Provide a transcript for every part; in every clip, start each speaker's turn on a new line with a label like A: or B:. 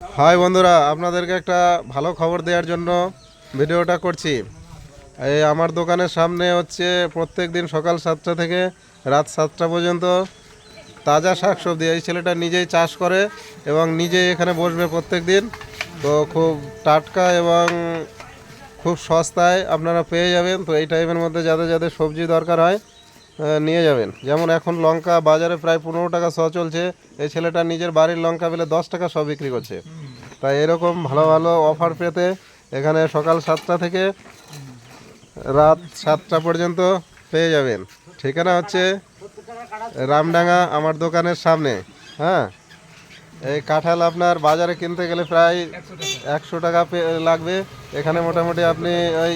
A: High বন্ধুরা, আপনাদেরকে একটা ভালো খবর দেওয়ার জন্য ভিডিওটা করছি। এই আমার দোকানের সামনে হচ্ছে প্রত্যেক দিন সকাল সাতটা থেকে রাত সাতটা পর্যন্ত তাজা শাকসবজি। এই ছেলেটা নিজেই চাষ করে এবং নিজেই এখানে বসবে প্রত্যেক দিন। তো খুব টাটকা এবং খুব সস্তায় আপনারা পেয়ে যাবেন। তো এই টাইমের মধ্যে যাদের যাদের সবজি দরকার হয় নিয়ে যাবেন। যেমন এখন লঙ্কা বাজারে প্রায় পনেরো টাকা শ চলছে। এই ছেলেটা নিজের বাড়ির লঙ্কা পেলে দশ টাকা শ বিক্রি করছে। তাই এরকম ভালো ভালো অফার পেতে এখানে সকাল সাতটা থেকে রাত সাতটা পর্যন্ত পেয়ে যাবেন। ঠিকানা হচ্ছে রামডাঙ্গা আমার দোকানের সামনে। হ্যাঁ? এই কাঁঠাল আপনার বাজারে কিনতে গেলে প্রায় একশো টাকা লাগবে। এখানে মোটামুটি আপনি ওই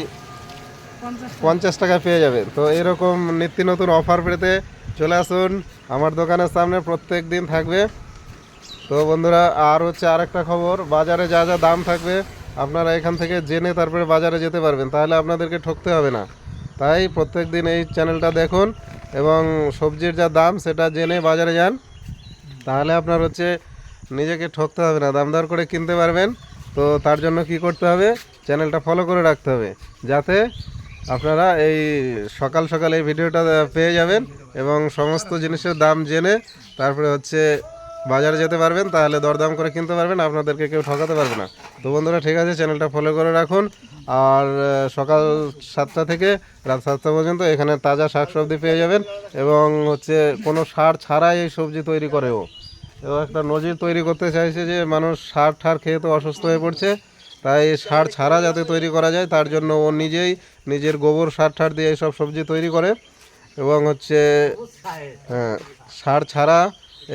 A: পঞ্চাশ টাকা। পেয়ে যাবেন। তো এরকম নিত্য নতুন অফার পেতে চলে আসুন। আমার দোকানের সামনে প্রত্যেক দিন থাকবে। তো বন্ধুরা, আর হচ্ছে আরেকটা খবর, বাজারে যা যা দাম থাকবে, আপনারা এখান থেকে জেনে তারপরে বাজারে যেতে পারবেন। তাহলে আপনাদেরকে ঠকতে হবে না। তাই প্রত্যেক দিন এই চ্যানেলটা দেখুন এবং সবজির যা দাম, সেটা জেনে বাজারে যান। তাহলে আপনার হচ্ছে নিজেকে ঠকতে হবে না দাম দর করে কিনতে পারবেন। তো তার জন্য কি করতে হবে? চ্যানেলটা ফলো করে রাখতে হবে। যাতে আপনারা এই সকাল সকাল এই ভিডিওটা পেয়ে যাবেন এবং সমস্ত জিনিসের দাম জেনে তারপরে হচ্ছে বাজারে যেতে পারবেন, তাহলে দরদাম করে কিনতে পারবেন, আপনাদেরকে কেউ ঠকাতে পারবে না। তো বন্ধুরা, ঠিক আছে, চ্যানেলটা ফলো করে রাখুন। আর সকাল সাতটা থেকে রাত সাতটা পর্যন্ত এখানে তাজা শাকসবজি পেয়ে যাবেন এবং হচ্ছে কোনো সার ছাড়াই এই সবজি তৈরি করেও এবং একটা নজির তৈরি করতে চাইছে যে, মানুষ সার ঠার খেয়ে তো অসুস্থ হয়ে পড়ছে। তাই সার ছাড়া যাতে তৈরি করা যায় তার জন্য ও নিজেই নিজের গোবর সার ঠার দিয়ে এইসব সবজি তৈরি করে এবং হচ্ছে হ্যাঁ, সার ছাড়া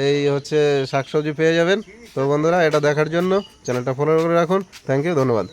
A: এই হচ্ছে শাকসবজি পেয়ে যাবেন। তো বন্ধুরা এটা দেখার জন্য চ্যানেলটা ফলো করে রাখুন। থ্যাংক ইউ ধন্যবাদ।